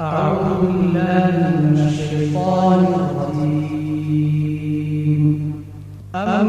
أعوذ بالله من الشيطان الرجيم. أم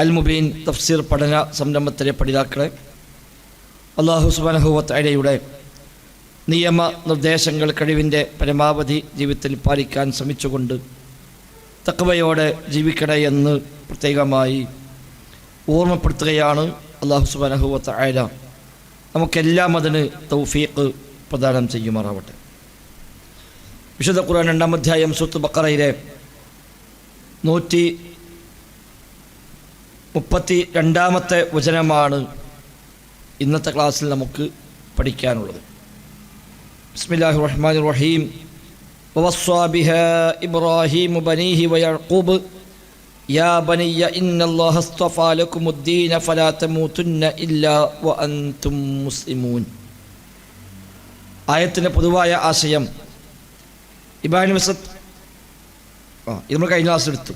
അൽ മുബീൻ തഫ്സീർ പഠന സംരംഭത്തിലെ പഠിതാക്കളെ അള്ളാഹു സുബനഹുവത്തയുടെ നിയമ നിർദ്ദേശങ്ങൾ കഴിവിന്റെ പരമാവധി ജീവിതത്തിൽ പാലിക്കാൻ ശ്രമിച്ചുകൊണ്ട് തക്കവയോടെ ജീവിക്കണേ എന്ന് പ്രത്യേകമായി ഓർമ്മപ്പെടുത്തുകയാണ് അള്ളാഹു സുബനഹുവത്ത നമുക്കെല്ലാം അതിന് തൗഫീഖ് പ്രദാനം ചെയ്യുമാറാവട്ടെ. വിശുദ്ധ ഖുർആൻ രണ്ടാം അധ്യായം സുത്ത് ബക്കറയിലെ നൂറ്റി മുപ്പത്തി രണ്ടാമത്തെ വചനമാണ് ഇന്നത്തെ ക്ലാസ്സിൽ നമുക്ക് പഠിക്കാനുള്ളത്. ബിസ്മില്ലാഹി റഹ്മാൻ റഹീം. വവസ്വാബിഹ ഇബ്രാഹിം ബനീഹി വയഖൂബ്. യാ ബനിയ ഇന്നല്ലാഹ അസ്തഫാ ലക്കുമുദ്ദീന ഫലാ തമൂതുന്ന ഇല്ലാ വഅൻതും മുസ്ലിമൂൻ. ആയത്തിന്റെ പൊതുവായ ആശയം ഇബ്രാഹിം ആ ഇത് നമ്മൾ കഴിഞ്ഞ ക്ലാസ്സിലെടുത്തു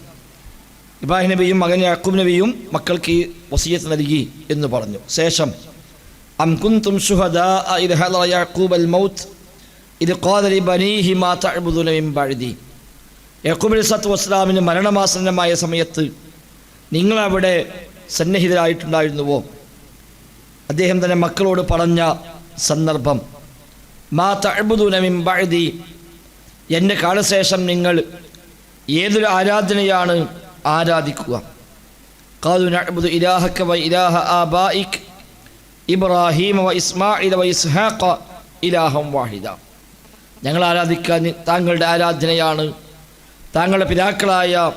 ഇബ്രാഹിം നബിയും മകൻ യാക്കൂബ് നബിയും മക്കൾക്ക് ഈ വസീയത്ത് നൽകി എന്ന് പറഞ്ഞു. ശേഷം അം കുന്തും ശുഹദാ ഇദ് ഹദറ യാക്കൂബ് അൽ മൗത്ത് ബനീഹി യാക്കൂബ് വസ്സലാമിന് മരണമാസന്നമായ സമയത്ത് നിങ്ങളവിടെ സന്നിഹിതരായിട്ടുണ്ടായിരുന്നുവോ? അദ്ദേഹം തന്നെ മക്കളോട് പറഞ്ഞ സന്ദർഭം മാ തഅബുദുന മിൻ ബഅദി. എന്റെ കാലശേഷം നിങ്ങൾ ഏതൊരു ആരാധനയാണ് ആരാധിക്കുക. കാലു ഇലാഹക വ ഇലാഹ വ വ ഇസ്ഹാഖ വാഹിദ. ഞങ്ങൾ ആരാധിക്കാൻ താങ്കളുടെ ആരാധനയാണ്. താങ്കളുടെ പിതാക്കളായ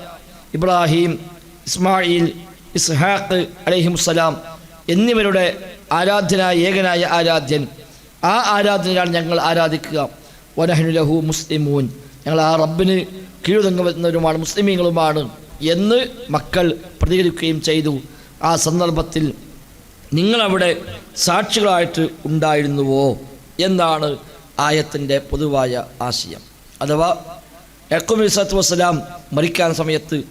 ഇബ്രാഹിം ഇസ്മായിൽ ഇസ്ഹാഖ് അലഹിമുസലാം എന്നിവരുടെ ആരാധന ഏകനായ ആരാധ്യൻ. ആ ആരാധനയാണ് ഞങ്ങൾ ആരാധിക്കുക. വനഹനുലഹു മുസ്ലിമൂൻ. ഞങ്ങൾ ആ റബ്ബിന് കീഴുതങ്ങുന്നവരുമാണ് മുസ്ലിമീങ്ങളുമാണ്. എന്ന് മക്കൾ പ്രതികരിക്കുകയും ചെയ്തു. ആ സന്ദർഭത്തിൽ നിങ്ങളവിടെ സാക്ഷികളായിട്ട് ഉണ്ടായിരുന്നുവോ എന്നാണ് ആയത്തിന്റെ പൊതുവായ ആശയം. അഥവാ യക്കൂബ് ഇസത്ത് വസ്സലാം മരിക്കാൻ സമയത്ത്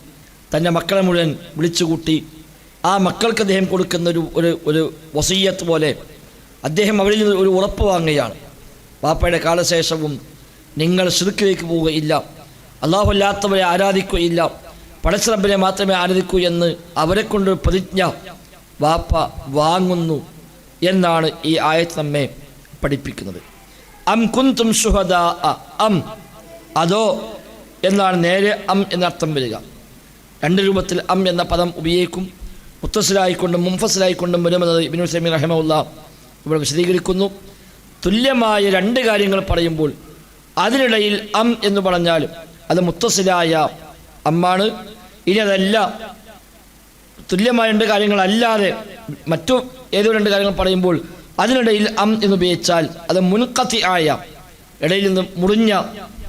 തന്റെ മക്കളെ മുഴുവൻ വിളിച്ചുകൂട്ടി ആ മക്കൾക്ക് അദ്ദേഹം കൊടുക്കുന്ന ഒരു ഒരു ഒരു വസീയത്ത് പോലെ അദ്ദേഹം അവരിൽ നിന്ന് ഒരു ഉറപ്പ് വാങ്ങുകയാണ്. പാപ്പയുടെ കാലശേഷവും നിങ്ങൾ ശിർക്കിലേക്ക് പോവുകയില്ല. അള്ളാഹുല്ലാത്തവരെ ആരാധിക്കുകയില്ല. പടച്ചറബിനെ മാത്രമേ ആരാധിക്കൂ എന്ന് അവരെ കൊണ്ട് പ്രതിജ്ഞ വാപ്പ വാങ്ങുന്നു എന്നാണ് ഈ ആയത്ത് നമ്മെ പഠിപ്പിക്കുന്നത്. അം കുന്തും സുഹദ അം അതോ എന്നാണ് നേരെ അം എന്നർത്ഥം വരിക. രണ്ട് രൂപത്തിൽ അം എന്ന പദം ഉപയോഗിക്കും. മുത്തസിലായിക്കൊണ്ടും മുംഫസിലായിക്കൊണ്ടും വരുമെന്നത് ഇബിനു സമീർ റഹമുല്ല ഇവിടെ വിശദീകരിക്കുന്നു. തുല്യമായ രണ്ട് കാര്യങ്ങൾ പറയുമ്പോൾ അതിനിടയിൽ അം എന്ന് പറഞ്ഞാലും അത് മുത്തസിലായ അമ്മാണ്. ഇനി അതല്ല. തുല്യമായ രണ്ട് കാര്യങ്ങളല്ലാതെ മറ്റു ഏതോ രണ്ട് കാര്യങ്ങൾ പറയുമ്പോൾ അതിനിടയിൽ അം എന്ന് ഉപയോഗിച്ചാൽ അത് മുൻകത്തി ആയ ഇടയിൽ നിന്ന് മുറിഞ്ഞ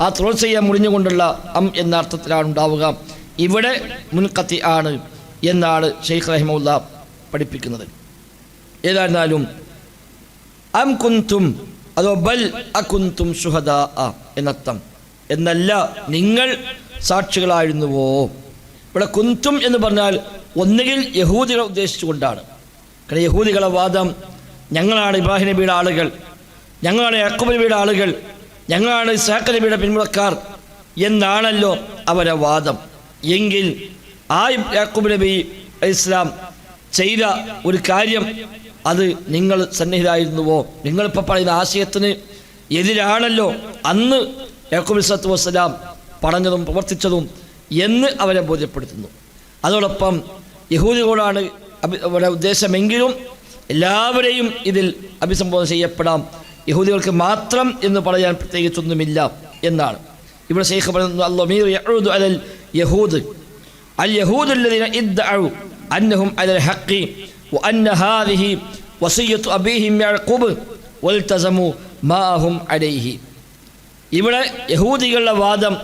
ആ തുളസയ്യ മുറിഞ്ഞുകൊണ്ടുള്ള അം എന്ന അർത്ഥത്തിലാണ് ഉണ്ടാവുക. ഇവിടെ മുൻകത്തി ആണ് എന്നാണ് ഷെയ്ഖ് റഹിമുല്ല പഠിപ്പിക്കുന്നത്. ഏതായിരുന്നാലും അം കുന്തും അതോ ബൽ അകുന്തും സുഹദ എന്നർത്ഥം. എന്നല്ല നിങ്ങൾ സാക്ഷികളായിരുന്നുവോ? ഇവിടെ കുന്തും എന്ന് പറഞ്ഞാൽ ഒന്നുകിൽ യഹൂദികളെ ഉദ്ദേശിച്ചുകൊണ്ടാണ്. കാരണം യഹൂദികളെ വാദം ഞങ്ങളാണ് ഇബ്രാഹിം നബിയുടെ ആളുകൾ ഞങ്ങളാണ് യാക്കൂബ് നബിയുടെ ആളുകൾ ഞങ്ങളാണ് ഇസാഖ് നബിയുടെ പിന്മുറക്കാർ എന്നാണല്ലോ അവരെ വാദം. എങ്കിൽ ആ യാക്കൂബ് നബി ഇസ്ലാം ചെയ്ത ഒരു കാര്യം അത് നിങ്ങൾ സന്നിഹിതായിരുന്നുവോ നിങ്ങളിപ്പോൾ പറയുന്ന ആശയത്തിന് എതിരാണല്ലോ അന്ന് യാക്കൂബ് സത്തു വസ്സലാം പറഞ്ഞതും പ്രവർത്തിച്ചതും. എന്ന് അവരെ ബോധ്യപ്പെടുത്തുന്നു അതോടൊപ്പം യഹൂദികളോടാണ് അഭി അവരുടെ ഉദ്ദേശമെങ്കിലും എല്ലാവരെയും ഇതിൽ അഭിസംബോധന ചെയ്യപ്പെടാം യഹൂദികൾക്ക് മാത്രം എന്ന് പറയാൻ പ്രത്യേകിച്ചൊന്നുമില്ല എന്നാണ് ഇവിടെ ശേഖ് പറയുന്നു അല്ലമീർ യഊദു അലൽ യഹൂദ് അൽ യഹൂദ് الذين ادعوا أنهم على الحق وأن هذه وصية أبيهم يعقوب والتزموا ما هم عليه ഇവിടെ യഹൂദികളുടെ വാദം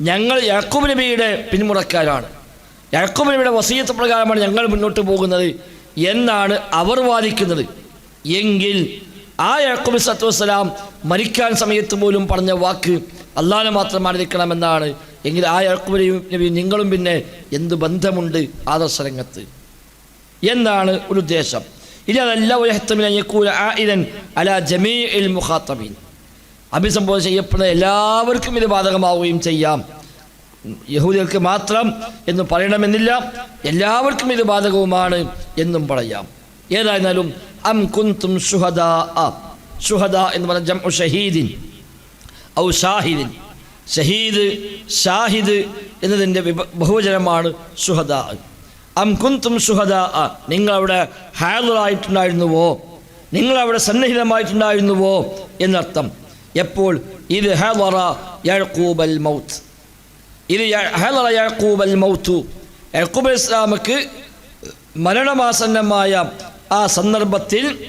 ഞങ്ങൾ യാക്കൂബ് നബിയുടെ പിന്മുറക്കാരാണ് യാക്കൂബ് നബിയുടെ വസീയത്ത് പ്രകാരമാണ് ഞങ്ങൾ മുന്നോട്ട് പോകുന്നത് എന്നാണ് അവർ വാദിക്കുന്നത്. എങ്കിൽ ആ യാക്കൂബ് സത്തു വസ്സലാം മരിക്കാൻ സമയത്ത് പോലും പറഞ്ഞ വാക്ക് അള്ളാഹനെ മാത്രം ആരാധിക്കണമെന്നാണ് എങ്കിൽ ആ യാക്കൂബ് നബി നിങ്ങളും പിന്നെ എന്ത് ബന്ധമുണ്ട് ആദർശരംഗത്ത് എന്നാണ് ഒരു ഉദ്ദേശം. ഇനി അതല്ല ആയിരൻ അല ജമീ മുഹാത്തമീൻ അഭിസംബോധന ചെയ്യപ്പെടുന്ന എല്ലാവർക്കും ഇത് ബാധകമാവുകയും ചെയ്യാം. യഹൂദികൾക്ക് മാത്രം എന്ന് പറയണമെന്നില്ല. എല്ലാവർക്കും ഇത് ബാധകവുമാണ് എന്നും പറയാം. ഏതായിരുന്നാലും അം കുന്തും സുഹദ എന്ന് പറഞ്ഞ ഷഹീദിൻ ഔ ഷഹീദ് ഷാഹിദ് എന്നതിന്റെ ബഹുവചനമാണ് സുഹദ. അം കുന്തും സുഹദ നിങ്ങളവിടെ ഹാദറായിട്ടുണ്ടായിരുന്നുവോ നിങ്ങളവിടെ സന്നിഹിതമായിട്ടുണ്ടായിരുന്നുവോ എന്നർത്ഥം. എപ്പോൾ? ഇത് മൗത്ത്. ഇത് യഴക്കൂബൽ മൗത്തു. യഴക്കൂബൽ ഇസ്ലാമക്ക് മരണമാസന്നമായ ആ സന്ദർഭത്തിൽ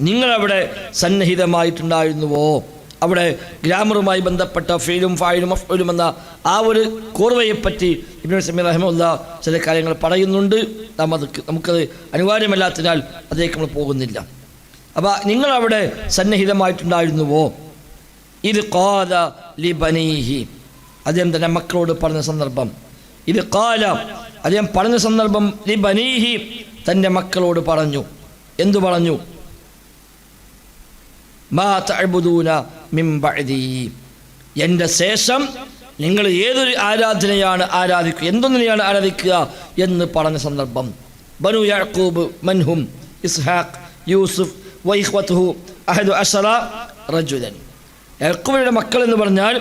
നിങ്ങളവിടെ സന്നിഹിതമായിട്ടുണ്ടായിരുന്നുവോ? അവിടെ ഗ്രാമറുമായി ബന്ധപ്പെട്ട ഫീലും ഫായിലും അഫ്ലും എന്ന ആ ഒരു കോർവയെപ്പറ്റി ഇബ്നു സമീർ റഹ്മുല്ല ചില കാര്യങ്ങൾ പറയുന്നുണ്ട്. നാം അത് നമുക്കത് അനിവാര്യമല്ലാത്തതിനാൽ അതിലേക്ക് നമ്മൾ പോകുന്നില്ല. അപ്പോൾ നിങ്ങളവിടെ സന്നിഹിതമായിട്ടുണ്ടായിരുന്നുവോ? ഇത് കാല ലി ബനീഹി അദ്ദേഹം തന്നെ മക്കളോട് പറഞ്ഞ സന്ദർഭം. ഇത് കാല അദ്ദേഹം പറഞ്ഞ സന്ദർഭം ലി ബനീഹി തന്റെ മക്കളോട് പറഞ്ഞു. എന്തു പറഞ്ഞു? മാ എന്റെ ശേഷം നിങ്ങൾ ഏതൊരു ആരാധനയാണ് ആരാധിക്കുക എന്തൊന്നിനെയാണ് ആരാധിക്കുക എന്ന് പറഞ്ഞ സന്ദർഭം. ബനു യാക്കൂബ് മൻഹും ഇസ്ഹാഖ് യൂസുഫ് വൈഹ്വത്തുഹു അഹദു അഷറ റജുലൻ. യാക്കൂബിയുടെ മക്കൾ എന്ന് പറഞ്ഞാൽ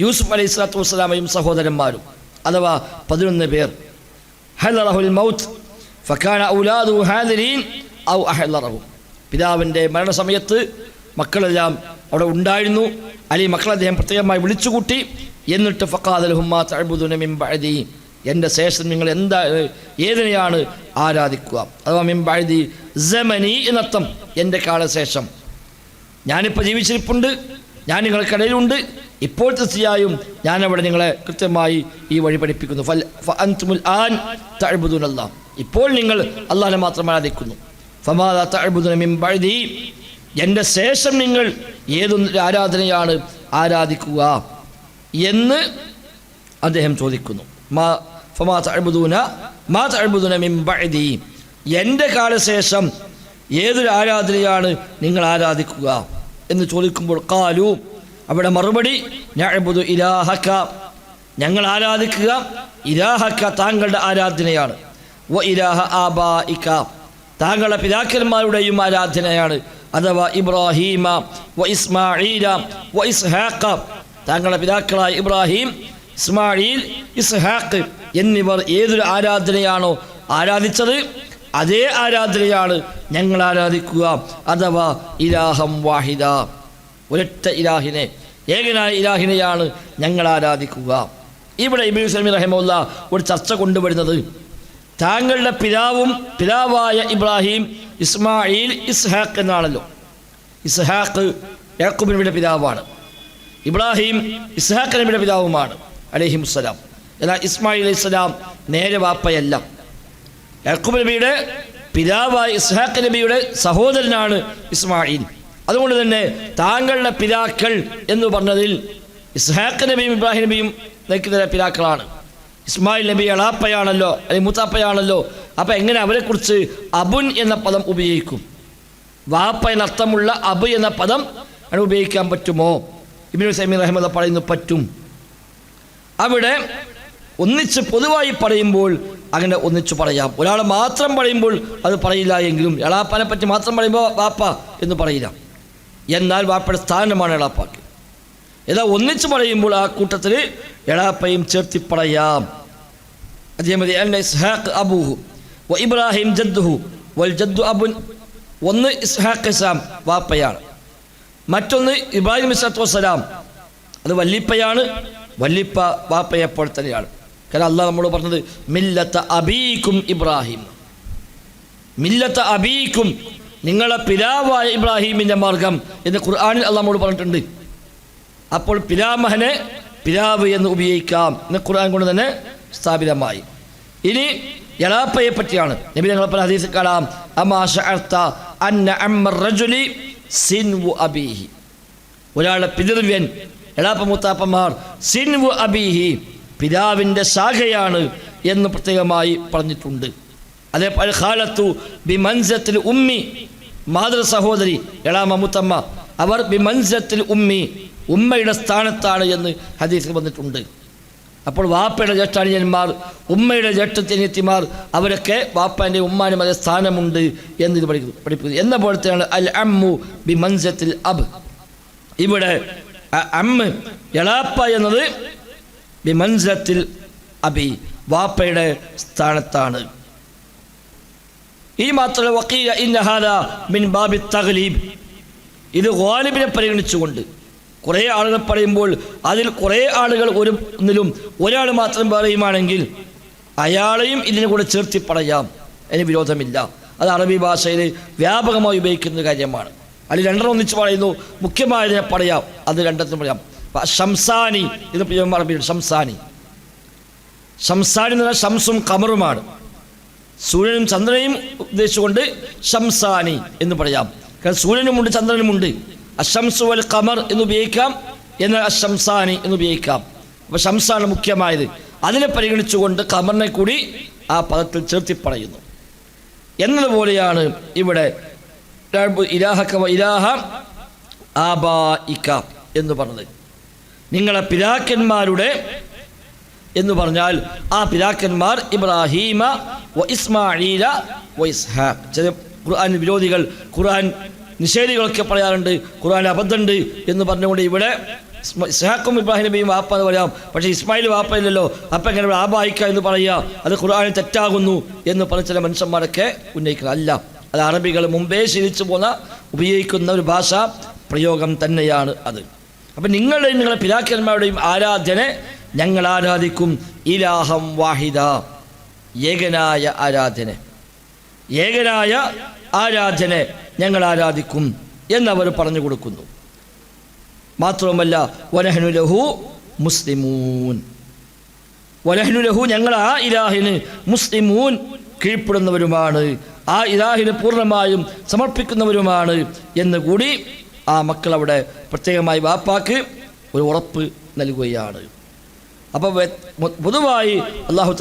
യൂസുഫ് അലൈഹി സ്വലാത്തു വസ്സലാമയും സഹോദരന്മാരും അഥവാ പതിനൊന്ന് പേർ. ഹലറഹുൽ മൗത്ത് ഫക്കാന ഔ പിതാവിന്റെ മരണസമയത്ത് മക്കളെല്ലാം അവിടെ ഉണ്ടായിരുന്നു. അല്ലെങ്കിൽ മക്കളെ അദ്ദേഹം പ്രത്യേകമായി വിളിച്ചുകൂട്ടി എന്നിട്ട് മിൻ ബഅദി എന്റെ ശേഷം നിങ്ങൾ എന്താ ഏതിനെയാണ് ആരാധിക്കുക? അഥവാ മിൻ ബഅദി സമനി എന്നർത്ഥം എന്റെ കാലശേഷം. ഞാനിപ്പോൾ ജീവിച്ചിരിപ്പുണ്ട്. ഞാൻ നിങ്ങൾക്കിടയിലുണ്ട്. ഇപ്പോൾ തീർച്ചയായും ഞാനവിടെ നിങ്ങളെ കൃത്യമായി ഈ വഴി പഠിപ്പിക്കുന്നു. ഫൽ അൻതുമുൽ ആൻ തഅബുദുനല്ലാ. ഇപ്പോൾ നിങ്ങൾ അള്ളാഹിനെ മാത്രം ആരാധിക്കുന്നു. ഫമാദ ബഅദി. എന്റെ ശേഷം നിങ്ങൾ ഏതൊരു ആരാധനയാണ് ആരാധിക്കുക എന്ന് അദ്ദേഹം ചോദിക്കുന്നു. മാ ഫമാ തഴുബുദൂന മാ തഴുബുദുന എന്റെ കാലശേഷം ഏതൊരു ആരാധനയാണ് നിങ്ങൾ ആരാധിക്കുക? എന്ന് ചോദിക്കുമ്പോൾ കാലു അവിടെ മറുപടി നഅബുദു ഇലാഹക ഞങ്ങൾ ആരാധിക്കുക? ഇലാഹക്ക താങ്കളുടെ ആരാധനയാണ്. വ ഇലാഹ ആബായിക താങ്കളുടെ പിതാക്കന്മാരുടെയും ആരാധനയാണ്. അഥവാ ഇബ്രാഹീമ വ ഇസ്മായില വ ഇസ്ഹാഖ. താങ്കളുടെ പിതാക്കളായ ഇബ്രാഹിം ഇസ്മായിൽ ഇസ്ഹാഖ് എന്നിവർ ഏതൊരു ആരാധനയാണോ ആരാധിച്ചത്? അതേ ആരാധനയാണ് ഞങ്ങൾ ആരാധിക്കുക. അഥവാ ഇലാഹം വാഹിദ. ഒരൊറ്റ ഇലാഹിനെ ഏകനായ ഇലാഹിനെയാണ് ഞങ്ങൾ ആരാധിക്കുക. ഇവിടെ ഇബിൻ സലമി റഹിമുള്ള ഒരു ചർച്ച കൊണ്ടുവരുന്നത്. താങ്കളുടെ പിതാവും പിതാവായ ഇബ്രാഹിം ഇസ്മായിൽ ഇസ്ഹാഖ് എന്നാണല്ലോ. ഇസ്ഹാഖ് യാക്കൂബ് പിതാവാണ്. ഇബ്രാഹിം ഇസ്ഹാഖ് നബിയുടെ പിതാവുമാണ്. അലഹിമുസ്സലാം. എന്നാൽ ഇസ്മായിൽ അലൈഹി സ്വലാം നേരെ വാപ്പയല്ല. യാക്കൂബ് നബിയുടെ പിതാവായ ഇസ്ഹാഖ് നബിയുടെ സഹോദരനാണ് ഇസ്മായിൽ അതുകൊണ്ട് തന്നെ താങ്കളുടെ പിതാക്കൾ എന്ന് പറഞ്ഞതിൽ ഇസ്ഹാഖ് നബിയും ഇബ്രാഹിം നബിയും നയിക്കുന്ന പിതാക്കളാണ്. ഇസ്മായിൽ നബി അളാപ്പയാണല്ലോ അല്ലെങ്കിൽ മുത്താപ്പയാണല്ലോ അപ്പം എങ്ങനെ അവരെക്കുറിച്ച് അബുൻ എന്ന പദം ഉപയോഗിക്കും? വാപ്പ എന്നർത്ഥമുള്ള അബ് എന്ന പദം ആണ് ഉപയോഗിക്കാൻ പറ്റുമോ? ഇബിനു സമീർ അഹമ്മദ് പറയുന്നു പറ്റും. അവിടെ ഒന്നിച്ച് പൊതുവായി പറയുമ്പോൾ അങ്ങനെ ഒന്നിച്ചു പറയാം. ഒരാൾ മാത്രം പറയുമ്പോൾ അത് പറയില്ല എങ്കിലും എളാപ്പാനെ പറ്റി മാത്രം പറയുമ്പോൾ വാപ്പ എന്ന് പറയില്ല. എന്നാൽ വാപ്പയുടെ സ്ഥാനമാണ് എളാപ്പാക്ക്. ഏതാ ഒന്നിച്ചു പറയുമ്പോൾ ആ കൂട്ടത്തിൽ എളാപ്പയും ചേർത്തി പറയാം. അതേമതി ഇസ്ഹാഖ് അബൂഹു വ ഇബ്രാഹിം ജദ്ദുഹു വൽ ജദ്ദു അബുൻ. ഒന്ന് ഇസ്ഹാഖ് ഇസ്ലാം വാപ്പയാണ്. മറ്റൊന്ന് ഇബ്രാഹിം ഇസ്ലാത്തു വസ്സലാം. അത് വല്ലിപ്പയാണ്. വല്ലിപ്പ വാപ്പയെപ്പോൾ തന്നെയാണ്. കാരണം അള്ളാഹ് നമ്മോട് പറഞ്ഞത് മില്ലത്ത അബീക്കും ഇബ്രാഹിം. മില്ലത്ത അബീക്കും നിങ്ങളെ പിതാവായ ഇബ്രാഹിമിന്റെ മാർഗം എന്ന് ഖുർആാനിൽ അള്ളാഹ് നമ്മോട് പറഞ്ഞിട്ടുണ്ട്. അപ്പോൾ പിതാമഹനെ പിതാവ് എന്ന് ഉപയോഗിക്കാം എന്ന് ഖുർആൻ കൊണ്ട് തന്നെ സ്ഥാപിതമായി. ഇനി യലാപ്പയെ പറ്റിയാണ്. നബി ഞങ്ങൾ പല ഹദീസ് കാണാം. ഒരാളുടെ പിതൃവ്യൻ എളാപ്പ മുത്താപ്പന്മാർ സിൻവു അബീഹി. പിതാവിന്റെ ശാഖയാണ് എന്ന് പ്രത്യേകമായി പറഞ്ഞിട്ടുണ്ട്. അതേപോലെ ഖാലത്തു ബി മൻസത്തിൽ ഉമ്മി മാതൃ സഹോദരി എളാമ മുത്തമ്മ അവർ ബി മൻസത്തിൽ ഉമ്മി ഉമ്മയുടെ സ്ഥാനത്താണ് എന്ന് ഹദീസിൽ വന്നിട്ടുണ്ട്. അപ്പോൾ വാപ്പയുടെ ജ്യേഷ്ഠാനുജന്മാർ ഉമ്മയുടെ ജ്യേഷ്ഠത്തിനെത്തിമാർ അവരൊക്കെ വാപ്പാന്റെ ഉമ്മാനും അതേ സ്ഥാനമുണ്ട് എന്നിത് പഠിക്കുന്നു. പഠിപ്പിക്കുന്നു. എന്ന പോലത്തെയാണ് അൽ അമ്മു ബി മൻസത്തിൽ അബ്. ഇവിടെ അമ്മ എളാപ്പ എന്നത് ബി മൻസത്തിൽ അബി വാപ്പയുടെ സ്ഥാനത്താണ്. ഈ മാത്രമല്ല വക്കീല ഇന്നഹാദ മിൻ ബാബി തഗ്ലീബ്. ഇത് ഗാലിബിനെ പരിഗണിച്ചുകൊണ്ട്. കുറേ ആളുകൾ പറയുമ്പോൾ അതിൽ കുറേ ആളുകൾ ഒരു ഒന്നിലും ഒരാൾ മാത്രം പറയുമാണെങ്കിൽ അയാളെയും ഇതിനെ കൂടെ ചേർത്തി പറയാം. അതിന് വിരോധമില്ല. അത് അറബി ഭാഷയിൽ വ്യാപകമായി ഉപയോഗിക്കുന്ന കാര്യമാണ്. അതിൽ രണ്ടെണ്ണം ഒന്നിച്ച് പറയുന്നു. മുഖ്യമായതിനെ പറയാം. അത് രണ്ടെണ്ണം പറയാം. ഷംസാനി എന്ന് അറബിയിൽ ഷംസാനി ഷംസാനി എന്ന് പറഞ്ഞാൽ ഷംസും കമറുമാണ്. സൂര്യനും ചന്ദ്രനെയും ഉദ്ദേശിച്ചുകൊണ്ട് ഷംസാനി എന്ന് പറയാം. കാരണം സൂര്യനുമുണ്ട് ചന്ദ്രനുമുണ്ട് അഷംസു വൽ കമർ എന്ന് ഉപയോഗിക്കാം എന്നാൽ അഷംസാനി എന്ന് ഉപയോഗിക്കാം. അപ്പോൾ ഷംസാണ് മുഖ്യമായത്. അതിനെ പരിഗണിച്ചുകൊണ്ട് കമറിനെ കൂടി ആ പദത്തിൽ ചേർത്തി പറയുന്നു. എന്നതുപോലെയാണ് ഇവിടെ ഇലാഹ ഇലാഹ ഇക്ക എന്ന് പറഞ്ഞത്. നിങ്ങളെ പിതാക്കന്മാരുടെ എന്ന് പറഞ്ഞാൽ ആ പിതാക്കന്മാർ ഇബ്രാഹീമ വ ഇസ്മായില വ ഇസ്ഹാഖ്. ചില ഖുർആൻ വിരോധികൾ ഖുർആൻ നിഷേധികളൊക്കെ പറയാറുണ്ട് ഖുർആൻ അബദ്ധമുണ്ട് എന്ന് പറഞ്ഞുകൊണ്ട് ഇവിടെ ഇസ്ഹാഖും ഇബ്രാഹിം നബിയും വാപ്പ എന്ന് പറയാം. പക്ഷേ ഇസ്മായിൽ വാപ്പ ഇല്ലല്ലോ. അപ്പം എങ്ങനെ ആബായിക്ക എന്ന് പറയുക? അത് ഖുർആൻ തെറ്റാകുന്നു എന്ന് പറഞ്ഞ ചില മനുഷ്യന്മാരൊക്കെ ഉന്നയിക്കുന്നത്. അല്ല അത് അറബികൾ മുമ്പേ ശീലിച്ചു പോന്ന ഉപയോഗിക്കുന്ന ഒരു ഭാഷ പ്രയോഗം തന്നെയാണ് അത്. അപ്പം നിങ്ങളുടെയും നിങ്ങളുടെ പിതാക്കന്മാരുടെയും ആരാധന ഞങ്ങൾ ആരാധിക്കും. ഇലാഹം വാഹിദ. ഏകനായ ആരാധന. ഏകനായ ആരാധന ഞങ്ങൾ ആരാധിക്കും എന്നവർ പറഞ്ഞു കൊടുക്കുന്നു. മാത്രവുമല്ല വനഹനുലഹു മുസ്ലിമൂൻ. വലഹനുലഹു ഞങ്ങൾ ആ ഇലാഹിന് മുസ്ലിമൂൻ കീഴ്പ്പെടുന്നവരുമാണ്. ആ ഇലാഹിന് പൂർണമായും സമർപ്പിക്കുന്നവരുമാണ് എന്ന് കൂടി ആ മക്കൾ അവിടെ പ്രത്യേകമായി വാപ്പാക്ക് ഒരു ഉറപ്പ് നൽകുകയാണ്. അപ്പോൾ പൊതുവായി അള്ളാഹു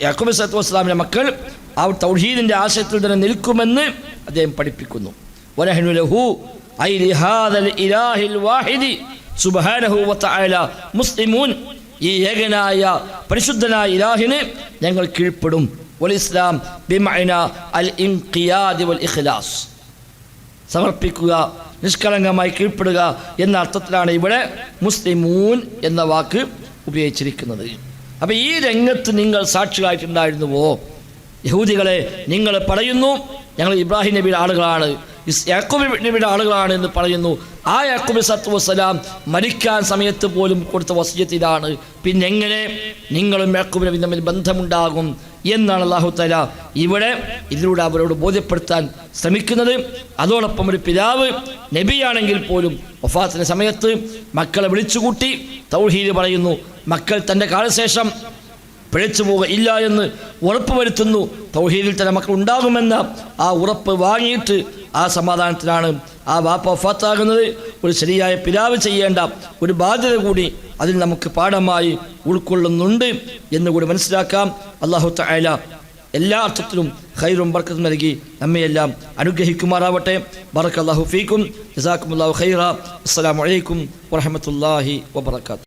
യാക്കൂബ് സത്തു വസ്ലാമിന്റെ മക്കൾ ആ തൗഹീദിന്റെ ആശയത്തിൽ തന്നെ നിൽക്കുമെന്ന് അദ്ദേഹം പഠിപ്പിക്കുന്നു. വനഹനു ലഹു ഐ ലിഹാദൽ ഇലാഹിൽ വാഹിദി സുബ്ഹാനഹു വതആല മുസ്ലിമൂൻ. ഈ ഏകനായ പരിശുദ്ധനായ ഇലാഹിന് ഞങ്ങൾ കീഴ്പ്പെടും. വൽ ഇസ്ലാം ബിമഅന അൽ ഇൻഖിയാദ് വൽ ഇഖ്ലാസ്. സമർപ്പിക്കുക നിഷ്കളങ്കമായി കീഴ്പ്പെടുക എന്ന അർത്ഥത്തിലാണ് ഇവിടെ മുസ്ലിമൂൻ എന്ന വാക്ക് ഉപയോഗിച്ചിരിക്കുന്നത്. അപ്പോൾ ഈ രംഗത്ത് നിങ്ങൾ സാക്ഷികളായിട്ടുണ്ടായിരുന്നുവോ? യഹൂദികളെ നിങ്ങൾ പറയുന്നു ഞങ്ങൾ ഇബ്രാഹിം നബിയുടെ ആളുകളാണ് യാക്കൂബ് നബിയുടെ ആളുകളാണ് എന്ന് പറയുന്നു. ആ യാക്കൂബ് സത്തു വസ്സലാം മരിക്കാൻ സമയത്ത് പോലും കൊടുത്ത വസ്യത്തിലാണ് പിന്നെങ്ങനെ? നിങ്ങളും യാക്കൂബ് നബി തമ്മിൽ ബന്ധമുണ്ടാകും. എന്നാണ് അള്ളാഹു തല ഇവിടെ ഇതിലൂടെ അവരോട് ബോധ്യപ്പെടുത്താൻ ശ്രമിക്കുന്നത്. അതോടൊപ്പം ഒരു പിതാവ് നബിയാണെങ്കിൽ പോലും വഫാത്തിന് സമയത്ത് മക്കളെ വിളിച്ചുകൂട്ടി തൗഹീദ് പറയുന്നു. മക്കൾ തന്റെ കാലശേഷം പിഴച്ചു ഇല്ല എന്ന് ഉറപ്പ് വരുത്തുന്നു തൗഹീദിൽ തന്നെ മക്കൾ ഉണ്ടാകുമെന്ന ആ ഉറപ്പ് വാങ്ങിയിട്ട് ആ സമാധാനത്തിലാണ് ആ വാപ്പ വഫാത്താകുന്നത്. ഒരു ശരിയായ പിതാവ് ചെയ്യേണ്ട ഒരു ബാധ്യത കൂടി അതിൽ നമുക്ക് പാഠമായി ഉൾക്കൊള്ളുന്നുണ്ട് എന്ന് കൂടി മനസ്സിലാക്കാം. അള്ളാഹു തായാല എല്ലാ അർത്ഥത്തിലും ഖൈറും ബർക്കത്തും നൽകി നമ്മയെല്ലാം അനുഗ്രഹിക്കുമാറാവട്ടെ. ബറക്കല്ലാഹു ഫീക്കും. ജസാക്കുമുല്ലാഹു ഖൈറ. അസ്സാം അലൈക്കും വറഹ്മത്തുള്ളാഹി വബറകാതുഹു.